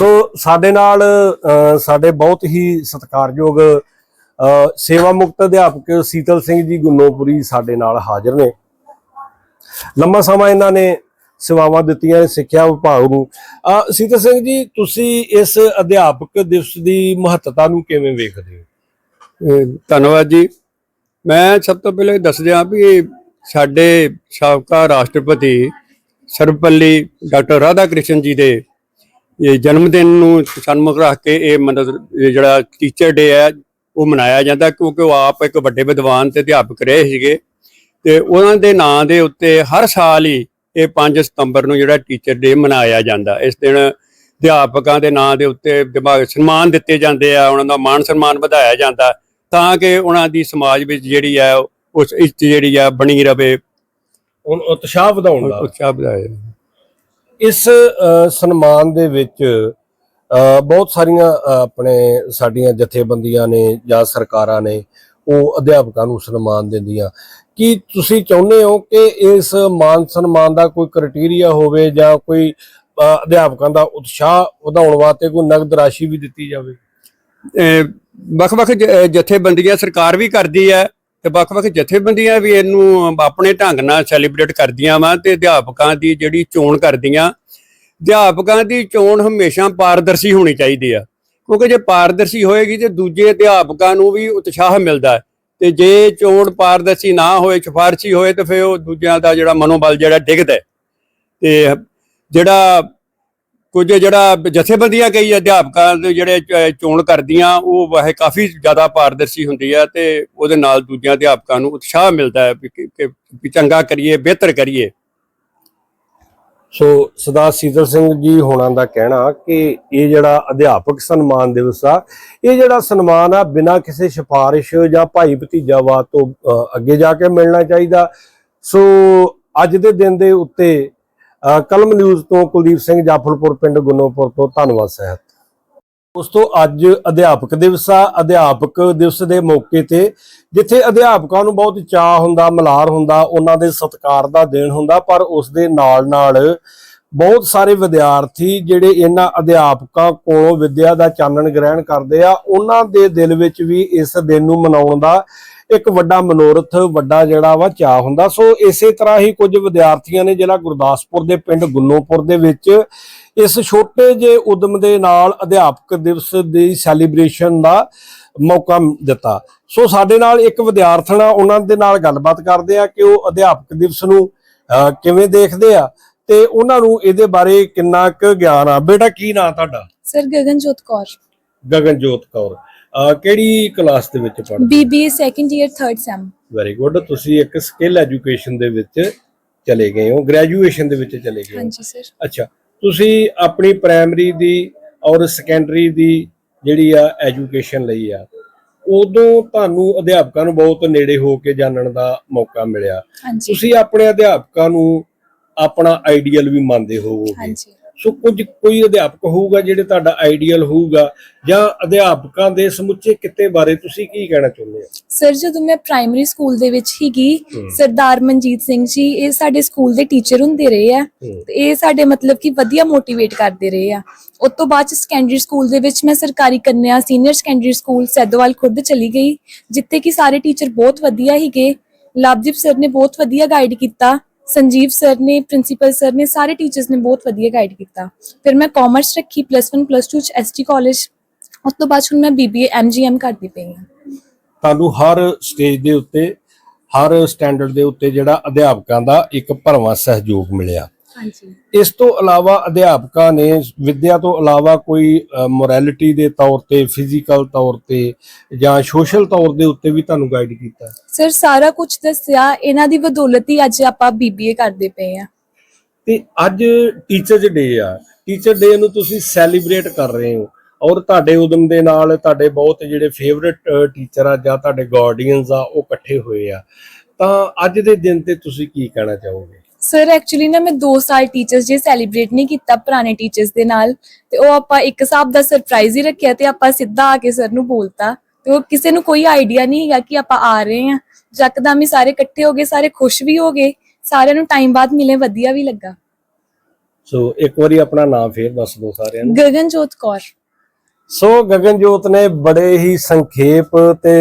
ਸੋ ਸਾਡੇ ਨਾਲ ਸਾਡੇ ਬਹੁਤ ਹੀ ਸਤਿਕਾਰਯੋਗ ਸੇਵਾ ਮੁਕਤ ਅਧਿਆਪਕ ਸੀਤਲ ਸਿੰਘ ਜੀ ਗੁੰਨੋਪੁਰੀ ਸਾਡੇ ਨਾਲ ਹਾਜ਼ਰ ਨੇ। ਲੰਮਾ ਸਮਾਂ ਇਹਨਾਂ ਨੇ ਸੇਵਾਵਾਂ ਦਿੱਤੀਆਂ ਸਿੱਖਿਆ ਵਿਭਾਗ ਨੂੰ। ਸੀਤਲ ਸਿੰਘ ਜੀ, ਤੁਸੀਂ ਇਸ ਅਧਿਆਪਕ ਦਿਵਸ ਦੀ ਮਹੱਤਤਾ ਨੂੰ ਕਿਵੇਂ ਵੇਖਦੇ ਹੋ? ਧੰਨਵਾਦ ਜੀ। ਮੈਂ ਸਭ ਤੋਂ ਪਹਿਲਾਂ ਇਹ ਦੱਸ ਦਿਆਂ ਵੀ ਸਾਡੇ ਸਾਬਕਾ ਰਾਸ਼ਟਰਪਤੀ ਸਰਵਪੱਲੀ ਡਾਕਟਰ ਰਾਧਾ ਕ੍ਰਿਸ਼ਨ ਜੀ ਦੇ ਇਹ ਜਨਮ ਦਿਨ ਨੂੰ ਸਨਮੁਖ ਰੱਖ ਕੇ ਇਹ ਮਤਲਬ ਜਿਹੜਾ ਟੀਚਰ ਡੇ ਹੈ ਉਹ ਮਨਾਇਆ ਜਾਂਦਾ ਕਿਉਂਕਿ ਉਹ ਆਪ ਇੱਕ ਵੱਡੇ ਵਿਦਵਾਨ ਤੇ ਅਧਿਆਪਕ ਰਹੇ ਸੀਗੇ। ਤੇ ਉਹਨਾਂ ਦੇ ਨਾਂ ਦੇ ਉੱਤੇ ਹਰ ਸਾਲ ਹੀ ਇਹ 5 ਸਤੰਬਰ ਨੂੰ ਜਿਹੜਾ ਟੀਚਰ ਡੇ ਮਨਾਇਆ ਜਾਂਦਾ। ਇਸ ਦਿਨ ਅਧਿਆਪਕਾਂ ਦੇ ਨਾਂ ਦੇ ਉੱਤੇ ਦਿਮਾਗ ਸਨਮਾਨ ਦਿੱਤੇ ਜਾਂਦੇ ਆ ਉਹਨਾਂ ਦਾ ਮਾਣ ਸਨਮਾਨ ਵਧਾਇਆ ਜਾਂਦਾ ਤਾਂ ਕਿ ਉਹਨਾਂ ਦੀ ਸਮਾਜ ਵਿੱਚ ਜਿਹੜੀ ਹੈ ਉਸ ਇੱਜ਼ਤ ਜਿਹੜੀ ਆ ਬਣੀ ਰਵੇ। ਹੁਣ ਉਤਸ਼ਾਹ ਵਧਾਉਣ ਦਾ। ਉਤਸ਼ਾਹ ਵਧਾਏ। ਇਸ ਸਨਮਾਨ ਦੇ ਵਿੱਚ ਬਹੁਤ ਸਾਰੀਆਂ ਆਪਣੇ ਸਾਡੀਆਂ ਜਥੇਬੰਦੀਆਂ ਨੇ ਜਾਂ ਸਰਕਾਰਾਂ ਨੇ ਉਹ ਅਧਿਆਪਕਾਂ ਨੂੰ ਸਨਮਾਨ ਦਿੰਦੀਆਂ। ਕੀ ਤੁਸੀਂ ਚਾਹੁੰਦੇ ਹੋ ਕਿ ਇਸ ਮਾਨ ਸਨਮਾਨ ਦਾ ਕੋਈ ਕ੍ਰਾਈਟੇਰੀਆ ਹੋਵੇ ਜਾਂ ਕੋਈ ਅਧਿਆਪਕਾਂ ਦਾ ਉਤਸ਼ਾਹ ਵਧਾਉਣ ਵਾਸਤੇ ਕੋਈ ਨਗਦ ਰਾਸ਼ੀ ਵੀ ਦਿੱਤੀ ਜਾਵੇ? ਵੱਖ-ਵੱਖ ਜਥੇਬੰਦੀਆਂ ਸਰਕਾਰ ਵੀ ਕਰਦੀ ਹੈ। ਤੇ ਵੱਖ-ਵੱਖ ਜਥੇਬੰਦੀਆਂ ਵੀ ਇਹਨੂੰ ਆਪਣੇ ਢੰਗ ਨਾਲ ਸੈਲੀਬ੍ਰੇਟ ਕਰਦੀਆਂ ਵਾ ਤੇ ਅਧਿਆਪਕਾਂ ਦੀ ਜਿਹੜੀ ਚੋਣ ਕਰਦੀਆਂ। ਅਧਿਆਪਕਾਂ ਦੀ ਚੋਣ ਹਮੇਸ਼ਾ ਪਾਰਦਰਸ਼ੀ ਹੋਣੀ ਚਾਹੀਦੀ ਆ। ਕਿਉਂਕਿ ਜੇ ਪਾਰਦਰਸ਼ੀ ਹੋਏਗੀ ਤੇ ਦੂਜੇ ਅਧਿਆਪਕਾਂ ਨੂੰ ਵੀ ਉਤਸ਼ਾਹ ਮਿਲਦਾ ਹੈ। ਤੇ ਜੇ ਚੋਣ ਪਾਰਦਰਸ਼ੀ ਨਾ ਹੋਏ, ਸਿਫਾਰਸ਼ੀ ਹੋਏ ਤੇ ਫਿਰ ਉਹ ਦੂਜਿਆਂ ਦਾ ਜਿਹੜਾ ਮਨੋਬਲ ਜਿਹੜਾ ਡਿੱਗਦਾ ਹੈ। ਤੇ ਜਿਹੜਾ ਕੁਝ ਜਿਹੜਾ ਜਥੇਬੰਦੀਆਂ ਕਈ ਅਧਿਆਪਕਾਂ ਦੇ ਜਿਹੜੇ ਚੋਣ ਕਰਦੀਆਂ, ਉਹ ਵਾਹ ਕਾਫੀ ਜ਼ਿਆਦਾ ਪਾਰਦਰਸ਼ੀ ਹੁੰਦੀ ਹੈ ਤੇ ਉਹਦੇ ਨਾਲ ਦੂਜਿਆਂ ਅਧਿਆਪਕਾਂ ਨੂੰ ਉਤਸ਼ਾਹ ਮਿਲਦਾ ਹੈ ਵੀ ਕਿ- ਚੰਗਾ ਕਰੀਏ, ਬਿਹਤਰ ਕਰੀਏ। ਸੋ ਸਰਦਾਰ ਸੀਤਲ ਸਿੰਘ ਜੀ ਹੋਣਾ ਦਾ ਕਹਿਣਾ ਕਿ ਇਹ ਜਿਹੜਾ ਅਧਿਆਪਕ ਸਨਮਾਨ ਦਿਵਸ ਆ, ਇਹ ਜਿਹੜਾ ਸਨਮਾਨ ਆ, ਬਿਨਾਂ ਕਿਸੇ ਸਿਫਾਰਿਸ਼ ਜਾਂ ਭਾਈ ਭਤੀਜਾਵਾਦ ਤੋਂ ਅੱਗੇ ਜਾ ਕੇ ਮਿਲਣਾ ਚਾਹੀਦਾ। ਸੋ ਅੱਜ ਦੇ ਦਿਨ ਦੇ ਉੱਤੇ ਕਲਮ ਨਿਊਜ਼ ਤੋਂ ਕੁਲਦੀਪ ਸਿੰਘ ਜਾਫਲਪੁਰ, ਪਿੰਡ ਗੁੰਨੋਪੁਰ ਤੋਂ ਧੰਨਵਾਦ, ਸਹਿਤ। ਉਸ ਤੋਂ ਅੱਜ ਅਧਿਆਪਕ ਦਿਵਸ ਆ। ਅਧਿਆਪਕ ਦਿਵਸ ਦੇ ਮੌਕੇ ਤੇ ਜਿੱਥੇ ਅਧਿਆਪਕਾਂ ਨੂੰ ਬਹੁਤ ਚਾਹ ਹੁੰਦਾ, ਮਲਾਰ ਹੁੰਦਾ, ਉਹਨਾਂ ਦੇ ਸਤਿਕਾਰ ਦਾ ਦੇਣ ਹੁੰਦਾ, ਪਰ ਉਸ ਦੇ ਨਾਲ ਨਾਲ ਬਹੁਤ ਸਾਰੇ ਵਿਦਿਆਰਥੀ ਜਿਹੜੇ ਇਹਨਾਂ ਅਧਿਆਪਕਾਂ ਕੋਲੋਂ ਵਿੱਦਿਆ ਦਾ ਚਾਨਣ ਗ੍ਰਹਿਣ ਕਰਦੇ ਆ, ਉਹਨਾਂ ਦੇ ਦਿਲ ਵਿੱਚ ਵੀ ਇਸ ਦਿਨ ਨੂੰ ਮਨਾਉਣ ਦਾ ਇੱਕ ਵੱਡਾ ਮਨੋਰਥ ਵੱਡਾ ਜਿਹੜਾ ਵਾ ਚਾਹ ਹੁੰਦਾ। ਸੋ ਇਸੇ ਤਰ੍ਹਾਂ ਹੀ ਕੁਝ ਵਿਦਿਆਰਥੀਆਂ ਨੇ ਜਿਹੜਾ ਗੁਰਦਾਸਪੁਰ ਦੇ ਪਿੰਡ ਗੁੰਨੋਪੁਰ ਦੇ ਵਿੱਚ ਇਸ ਛੋਟੇ ਜਿਹੇ ਉਦਮ ਦੇ ਨਾਲ ਅਧਿਆਪਕ ਦਿਵਸ ਦੀ ਸੈਲੀਬ੍ਰੇਸ਼ਨ ਦਾ ਮੌਕਾ ਦਿੱਤਾ। ਸੋ ਸਾਡੇ ਨਾਲ ਇੱਕ ਵਿਦਿਆਰਥਣ ਆ ਉਹਨਾਂ ਦੇ ਨਾਲ ਗੱਲਬਾਤ ਕਰਦੇ ਆ ਕਿ ਉਹ ਅਧਿਆਪਕ ਦਿਵਸ ਨੂੰ ਕਿਵੇਂ ਦੇਖਦੇ ਆ ਤੇ ਉਹਨਾਂ ਨੂੰ ਇਹਦੇ ਬਾਰੇ ਕਿੰਨਾ ਕੁ ਗਿਆਨ ਆ। ਬੇਟਾ ਕੀ ਨਾਂ ਤੁਹਾਡਾ? ਸਰ ਗਗਨਜੋਤ ਕੌਰ। ਗਗਨਜੋਤ ਕੌਰ। ਕਿਹੜੀ ਕਲਾਸ ਦੇ ਵਿੱਚ ਪੜ੍ਹਦੇ BBA second year third sem very good ਤੁਸੀਂ ਇੱਕ ਸਕਿੱਲ ਐਜੂਕੇਸ਼ਨ ਦੇ ਵਿੱਚ ਚਲੇ ਗਏ ਹੋ ਗ੍ਰੈਜੂਏਸ਼ਨ ਦੇ ਵਿੱਚ ਚਲੇ ਗਏ ਹੋ। ਹਾਂਜੀ ਸਰ ਅੱਛਾ ਤੁਸੀਂ ਆਪਣੀ ਪ੍ਰਾਇਮਰੀ ਦੀ ਔਰ ਸੈਕੰਡਰੀ ਦੀ ਜਿਹੜੀ ਆ ਐਜੂਕੇਸ਼ਨ ਲਈ ਆ ਉਦੋਂ ਤੁਹਾਨੂੰ ਅਧਿਆਪਕਾਂ ਨੂੰ ਬਹੁਤ ਨੇੜੇ ਹੋ ਕੇ ਜਾਣਨ ਦਾ ਮੌਕਾ ਮਿਲਿਆ। ਹਾਂਜੀ। ਤੁਸੀਂ ਆਪਣੇ ਅਧਿਆਪਕਾਂ ਨੂੰ ਆਪਣਾ ਆਈਡੀਅਲ ਵੀ ਮੰਨਦੇ ਹੋਵੋਗੇ। ਹਾਂਜੀ। ਸੋ ਕੁਝ ਕੋਈ ਅਧਿਆਪਕ ਹੋਊਗਾ ਜਿਹੜੇ ਤੁਹਾਡਾ ਆਈਡੀਅਲ ਹੋਊਗਾ ਜਾਂ ਅਧਿਆਪਕਾਂ ਦੇ ਸਮੁੱਚੇ ਕਿੱਤੇ ਬਾਰੇ ਤੁਸੀਂ ਕੀ ਕਹਿਣਾ ਚਾਹੁੰਦੇ ਹੋ? ਸਰ ਜਦੋਂ ਮੈਂ ਪ੍ਰਾਇਮਰੀ ਸਕੂਲ ਦੇ ਵਿੱਚ ਹੀਗੀ ਹਮ। ਸਰਦਾਰ ਮਨਜੀਤ ਸਿੰਘ ਜੀ ਇਹ ਸਾਡੇ ਸਕੂਲ ਦੇ ਟੀਚਰ ਹੁੰਦੇ ਰਹੇ ਆ। ਤੇ ਇਹ ਸਾਡੇ ਮਤਲਬ ਕਿ ਵਧੀਆ ਮੋਟੀਵੇਟ ਕਰਦੇ ਰਹੇ ਆ। ਉਸ ਤੋਂ ਬਾਅਦ ਸੈਕੰਡਰੀ ਸਕੂਲ ਦੇ ਵਿੱਚ ਮੈਂ ਸਰਕਾਰੀ ਕੰਨਿਆ senior secondary school Saidowal Khurd ਚਲੀ ਗਈ ਜਿੱਥੇ ਕਿ ਸਾਰੇ ਟੀਚਰ ਬਹੁਤ ਵਧੀਆ ਹੀਗੇ ਲਵਦੀਪ ਸਰ ਨੇ ਬਹੁਤ ਵਧੀਆ ਗਾਈਡ ਕੀਤਾ। ਸੰਜੀਵ ਸਰ ਨੇ ਪ੍ਰਿੰਸੀਪਲ ਸਰ ਨੇ, ਸਾਰੇ ਟੀਚਰਸ ਨੇ ਬਹੁਤ ਵਧੀਆ ਗਾਈਡ ਕੀਤਾ। ਫਿਰ ਮੈਂ ਕਾਮਰਸ ਰੱਖੀ ਪਲੱਸ 1 ਪਲੱਸ 2 ਚ ਐਸਟੀ ਕਾਲਜ ਉਸ ਤੋਂ ਬਾਅਦ ਹੁਣ ਮੈਂ ਬੀਬੀਏ ਐਮਜੀਐਮ ਕਰਦੀ ਪਈ ਹਾਂ। ਤੁਹਾਨੂੰ ਹਰ ਸਟੇਜ ਦੇ ਉੱਤੇ, ਹਰ ਸਟੈਂਡਰਡ ਦੇ ਉੱਤੇ ਜਿਹੜਾ ਅਧਿਆਪਕਾਂ ਦਾ ਇੱਕ ਭਰਵਾਂ ਸਹਿਯੋਗ ਮਿਲਿਆ। ਇਸ ਤੋਂ ਇਲਾਵਾ ਅਧਿਆਪਕਾਂ ਨੇ ਵਿਦਿਆ ਤੋਂ ਇਲਾਵਾ ਕੋਈ ਮੋਰੈਲਿਟੀ ਦੇ ਤੌਰ ਤੇ ਫਿਜ਼ੀਕਲ ਤੌਰ ਤੇ ਜਾਂ ਸੋਸ਼ਲ ਤੌਰ ਦੇ ਉੱਤੇ ਵੀ ਤੁਹਾਨੂੰ ਗਾਈਡ ਕੀਤਾ? ਸਰ ਸਾਰਾ ਕੁਝ ਦੱਸਿਆ ਇਹਨਾਂ ਦੀ ਬਦੌਲਤ ਹੀ ਅੱਜ ਆਪਾਂ ਬੀਬੀਏ ਕਰਦੇ ਪਏ ਆ ਤੇ ਅੱਜ ਟੀਚਰਸ ਡੇ ਆ। ਟੀਚਰ ਡੇ ਨੂੰ ਤੁਸੀਂ ਸੈਲੀਬ੍ਰੇਟ ਕਰ ਰਹੇ ਹੋ। ਔਰ ਤੁਹਾਡੇ ਉਦਮ ਦੇ ਨਾਲ ਤੁਹਾਡੇ ਬਹੁਤ ਜਿਹੜੇ ਫੇਵਰਿਟ ਟੀਚਰ ਆ ਜਾਂ ਤੁਹਾਡੇ ਗਾਰਡੀਅਨਸ ਆ ਉਹ ਇਕੱਠੇ ਹੋਏ ਆ। ਤਾਂ ਅੱਜ ਦੇ ਦਿਨ ਤੇ ਤੁਸੀਂ ਕੀ ਕਹਿਣਾ ਚਾਹੋਗੇ? ਸਰ ਐਕਚੁਅਲੀ ਨਾ ਮੈਂ 2 ਸਾਲ ਟੀਚਰਸ ਡੇ ਸੈਲੀਬ੍ਰੇਟ ਨਹੀਂ ਕੀਤਾ ਪੁਰਾਣੇ ਟੀਚਰਸ ਦੇ ਨਾਲ ਤੇ ਉਹ ਆਪਾਂ ਇੱਕ ਹਿਸਾਬ ਦਾ ਸਰਪ੍ਰਾਈਜ਼ ਹੀ ਰੱਖਿਆ ਤੇ ਆਪਾਂ ਸਿੱਧਾ ਆ ਕੇ ਸਰ ਨੂੰ ਬੋਲਤਾ। ਤੇ ਉਹ ਕਿਸੇ ਨੂੰ ਕੋਈ ਆਈਡੀਆ ਨਹੀਂ ਹੈਗਾ ਕਿ ਆਪਾਂ ਆ ਰਹੇ ਹਾਂ। ਜੱਕਦਮ ਹੀ ਸਾਰੇ ਇਕੱਠੇ ਹੋ ਗਏ ਸਾਰੇ ਖੁਸ਼ ਵੀ ਹੋ ਗਏ। ਸਾਰਿਆਂ ਨੂੰ ਟਾਈਮ ਬਾਅਦ ਮਿਲੇ ਵਧੀਆ ਵੀ ਲੱਗਾ। ਸੋ ਇੱਕ ਵਾਰੀ ਆਪਣਾ ਨਾਮ ਫੇਰ ਦੱਸ ਦਿਓ ਸਾਰਿਆਂ ਨੂੰ। ਗਗਨਜੋਤ ਕੌਰ। ਸੋ ਗਗਨਜੋਤ ਨੇ ਬੜੇ ਹੀ ਸੰਖੇਪ ਤੇ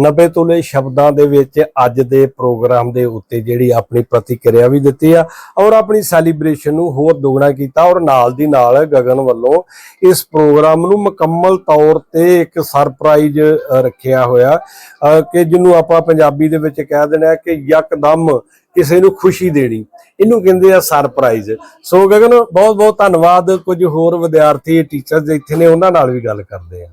90 ਤੋਲੇ ਸ਼ਬਦਾਂ ਦੇ ਵਿੱਚ ਅੱਜ ਦੇ ਪ੍ਰੋਗਰਾਮ ਦੇ ਉੱਤੇ ਜਿਹੜੀ ਆਪਣੀ ਪ੍ਰਤੀਕਿਰਿਆ ਵੀ ਦਿੱਤੀ ਆ ਔਰ ਆਪਣੀ ਸੈਲੀਬ੍ਰੇਸ਼ਨ ਨੂੰ ਹੋਰ ਦੁੱਗਣਾ ਕੀਤਾ ਔਰ ਨਾਲ ਦੀ ਨਾਲ ਗਗਨ ਵੱਲੋਂ ਇਸ ਪ੍ਰੋਗਰਾਮ ਨੂੰ ਮੁਕੰਮਲ ਤੌਰ ਤੇ ਇੱਕ ਸਰਪ੍ਰਾਈਜ਼ ਰੱਖਿਆ ਹੋਇਆ ਕਿ ਜਿਹਨੂੰ ਆਪਾਂ ਪੰਜਾਬੀ ਦੇ ਵਿੱਚ ਕਹਿ ਦਿੰਦੇ ਆ ਕਿ ਯਕਦਮ ਕਿਸੇ ਨੂੰ ਖੁਸ਼ੀ ਦੇਣੀ। ਇਹਨੂੰ ਕਹਿੰਦੇ ਆ ਸਰਪ੍ਰਾਈਜ਼ ਸੋ ਗਗਨ ਬਹੁਤ ਬਹੁਤ ਧੰਨਵਾਦ। ਕੁਝ ਹੋਰ ਵਿਦਿਆਰਥੀ ਟੀਚਰਸ ਇੱਥੇ ਨੇ, ਉਹਨਾਂ ਨਾਲ ਵੀ ਗੱਲ ਕਰਦੇ ਆ।